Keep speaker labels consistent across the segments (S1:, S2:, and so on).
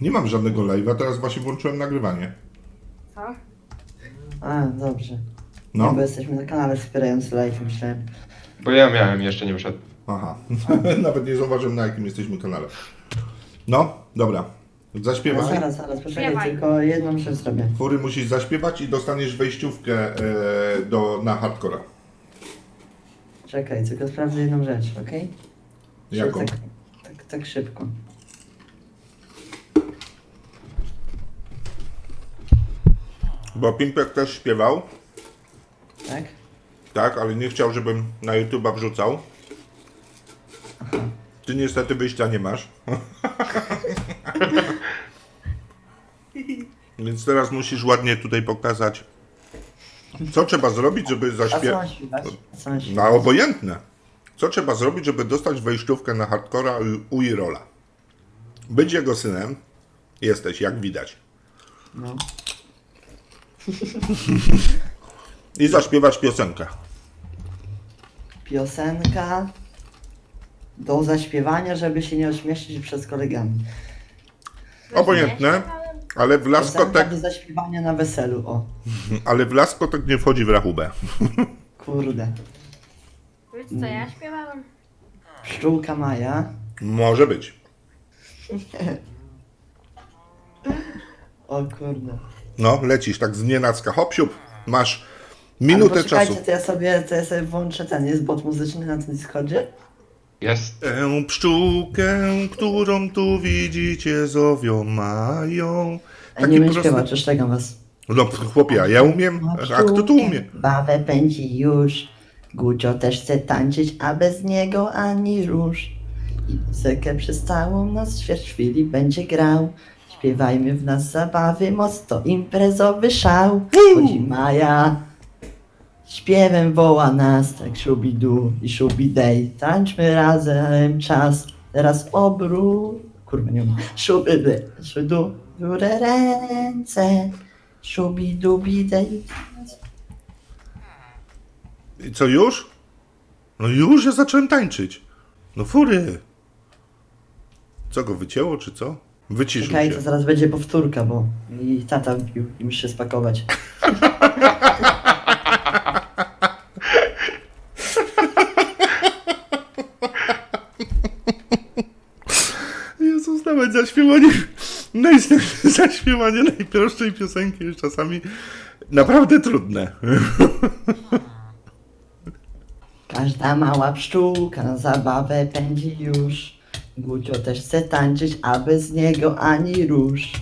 S1: Nie mam żadnego live'a, teraz właśnie włączyłem nagrywanie.
S2: Co?
S3: A, dobrze.
S1: No.
S3: No. Bo jesteśmy na kanale wspierający live, myślałem.
S4: Bo ja miałem, jeszcze nie wyszedł.
S1: Aha. Nawet nie zauważyłem na jakim jesteśmy kanale. No, dobra.
S3: Ale
S1: Zaśpiewaj.
S3: zaraz, zaraz, poczekaj,
S2: Śpiewaj.
S3: tylko jedną rzecz zrobię.
S1: Fury musisz zaśpiewać i dostaniesz wejściówkę e, do, na hardcora.
S3: Czekaj, tylko sprawdzę jedną rzecz, okej?
S1: Jaką?
S3: Tak, tak, tak szybko.
S1: Bo Pimpek też śpiewał,
S3: Tak?
S1: tak, ale nie chciał, żebym na YouTube'a wrzucał. Ty niestety wyjścia nie masz. Więc teraz musisz ładnie tutaj pokazać, co trzeba zrobić, żeby
S3: A co
S1: zaśpiewać.
S3: mam śpiewać? A Co mam śpiewać?
S1: obojętne. Co trzeba zrobić, żeby dostać wejściówkę na hardcora u Irola? Być jego synem jesteś, jak widać.
S3: No.
S1: I zaśpiewać piosenkę.
S3: Piosenka do zaśpiewania, żeby się nie ośmieszyć przed kolegami.
S1: Obojętne, ale w
S3: Piosenka
S1: laskotek,
S3: do zaśpiewania na weselu, o.
S1: ale w laskotek nie wchodzi w rachubę.
S3: Kurde.
S2: Wiecie co ja śpiewałem?
S3: Pszczółka Maja.
S1: Może być.
S3: O kurde.
S1: No, lecisz tak z nienacka. Hop, siup. Masz
S3: Ale
S1: minutę czasu.
S3: to ja sobie, to ja sobie włączę ten, jest bot muzyczny na tym Discordzie?
S4: Jest.
S1: Tę pszczółkę, którą tu widzicie, zowią mają.
S3: A nie umiem śpiewać, przestrzegam was.
S1: No chłopie, a ja umiem, a kto tu umie?
S3: Bawę pędzi już. Gucio też chce tańczyć, a bez niego ani rusz. I muzykę przez całą noc chwili będzie grał. Śpiewajmy w nas zabawy, moc to imprezowy szał. Chodzi Maja. Śpiewem woła nas, tak szubidu i szubidej. Tańczmy razem czas, teraz obrót. Kurwa, nie umiem. Szubidy, szubidu, górę ręce. Szubidubidej.
S1: I co już? No już ja zacząłem tańczyć. No fury. Co go wycięło, czy co? Wyciszył
S3: Czekaj,
S1: się.
S3: to zaraz będzie powtórka, bo i tata wbił i muszę się spakować.
S1: Jezus, nawet zaśpiewanie, naj, zaśpiewanie najprostszej piosenki jest czasami naprawdę trudne.
S3: Każda mała pszczółka na zabawę pędzi już. Gucio też chce tańczyć, a bez niego ani rusz.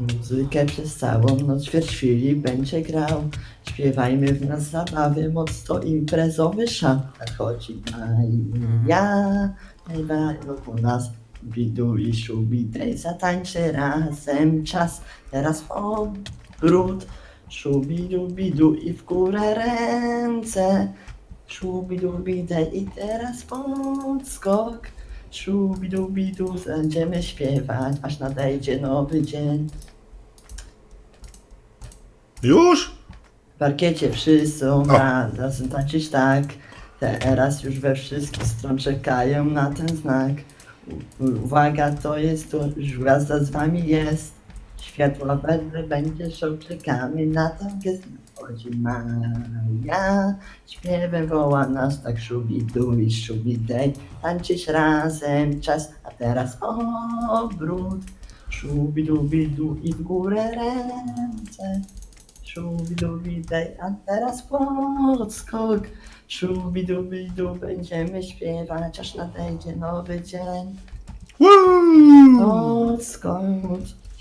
S3: Muzykę przez całą noc ćwierć chwili będzie grał. Śpiewajmy w nas zabawy, moc to imprezowy szał. Chodzi Maja, Ewa wokół nas. Bidu i szubidej, zatańczy razem czas. Teraz obrót, szubidu bidu i w górę ręce. Szubidubidej i teraz podskok. Szubidubidu będziemy śpiewać, aż nadejdzie nowy dzień.
S1: Już?
S3: W parkiecie wszyscy są razem tańczyć tak. Teraz już we wszystkich stron czekają na ten znak. U- Uwaga, to jest to, już gwiazda z wami jest. Światła będę, będzie czekamy na gest. Chodzi Maja, śpiewem woła nas tak szubidu i szubidej. Tańczyć razem czas, a teraz obrót. Szubidubidu i w górę ręce. Szubidubidej, a teraz podskok. Szubidubidu będziemy śpiewać, aż nadejdzie nowy dzień.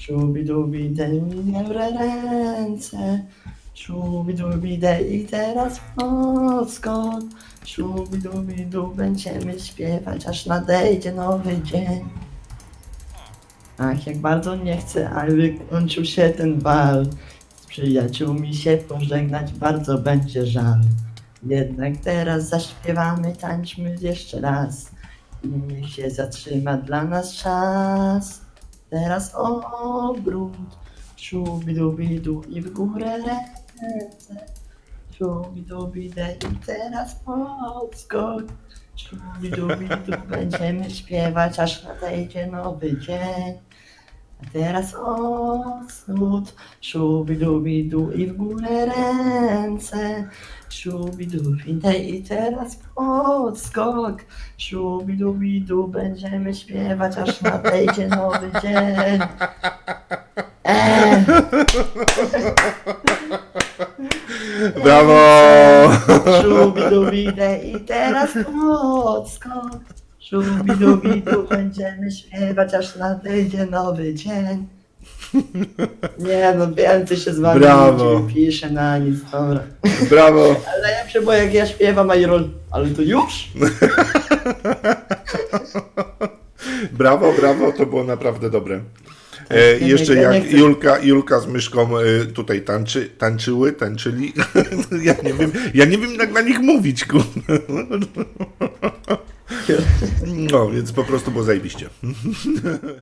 S1: Woo!
S3: Podskok. Szubidubidej, nie ręce. Szubidubidej i teraz podskok. Szubidubidu będziemy śpiewać, aż nadejdzie nowy dzień. Ach, jak bardzo nie chcę, aby kończył się ten bal. Z przyjaciółmi się pożegnać bardzo będzie żal. Jednak teraz zaśpiewamy, tańczmy jeszcze raz. I niech się zatrzyma dla nas czas. Teraz obrót, szubidubidu i w górę ręce. Szubidubidej i teraz podskok. Szubidubidu będziemy śpiewać, aż nadejdzie nowy dzień. Teraz osnut, szubidubidu i w górę ręce. Szubidubidu i teraz podskok. Szubidubidu będziemy śpiewać, aż nadejdzie nowy dzień. Eee,
S1: Brawo!
S3: Szubidubidę i teraz podskok. Szubidubidu będziemy śpiewać, aż nadejdzie nowy dzień. Nie no, więcej się z wami
S1: Brawo.
S3: nie pisze na nic, dobra.
S1: Brawo!
S3: Ale ja się boję, jak ja śpiewam, a Irol, ale to już?
S1: Brawo, brawo, to było naprawdę dobre. E,
S3: nie,
S1: jeszcze
S3: nie, nie
S1: jak
S3: chcę.
S1: Julka, Julka z myszką e, tutaj tańczy, tańczyły, tańczyli. ja nie wiem, ja nie wiem jak na nich mówić, kurde. No, więc po prostu było zajebiście.